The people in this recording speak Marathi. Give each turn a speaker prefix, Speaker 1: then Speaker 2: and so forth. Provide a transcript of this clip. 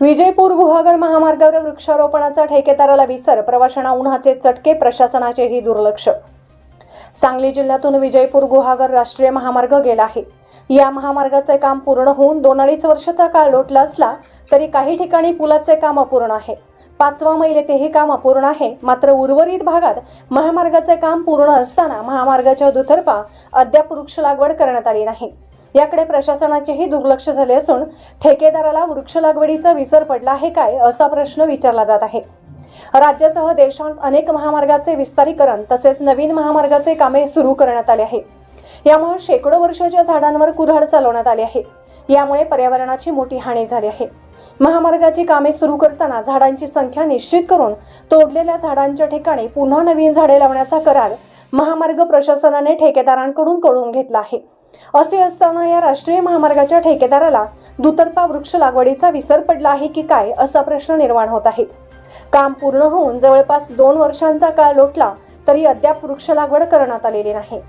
Speaker 1: विजयपूर गुहागर महामार्गावर वृक्षारोपणाचा ठेकेदाराला विसर प्रवाशांना उन्हाचे चटके प्रशासनाचेही दुर्लक्ष. सांगली जिल्ह्यातून विजयपूर गुहागर राष्ट्रीय महामार्ग गेला आहे. या महामार्गाचे काम पूर्ण होऊन दोन अडीच वर्षाचा काळ लोटला असला तरी काही ठिकाणी पुलाचे काम अपूर्ण आहे. पाचवा मैल येथेही काम अपूर्ण आहे. मात्र उर्वरित भागात महामार्गाचे काम पूर्ण असताना महामार्गाच्या दुतर्फा अद्याप वृक्ष लागवड करण्यात आली नाही. याकडे प्रशासनाचेही दुर्लक्ष झाले असून ठेकेदाराला वृक्ष लागवडीचा विसर पडला आहे काय असा प्रश्न विचारला जात आहे. राज्यासह देशात अनेक महामार्गाचे विस्तारीकरण तसेच नवीन महामार्गाचे कामे सुरू करण्यात आले आहे. यामुळे शेकडो वर्षाच्या झाडांवर कुऱ्हाड चालवण्यात आली आहे. यामुळे पर्यावरणाची मोठी हानी झाली आहे. महामार्गाची कामे सुरू करताना झाडांची संख्या निश्चित करून तोडलेल्या झाडांच्या ठिकाणी पुन्हा नवीन झाडे लावण्याचा करार महामार्ग प्रशासनाने ठेकेदारांकडून कळून घेतला आहे. असे असताना या राष्ट्रीय महामार्गाच्या ठेकेदाराला दुतर्फा वृक्ष लागवडीचा विसर पडला आहे की काय असा प्रश्न निर्माण होत आहे. काम पूर्ण होऊन जवळपास दोन वर्षांचा काळ लोटला तरी अद्याप वृक्ष लागवड करण्यात आलेली नाही.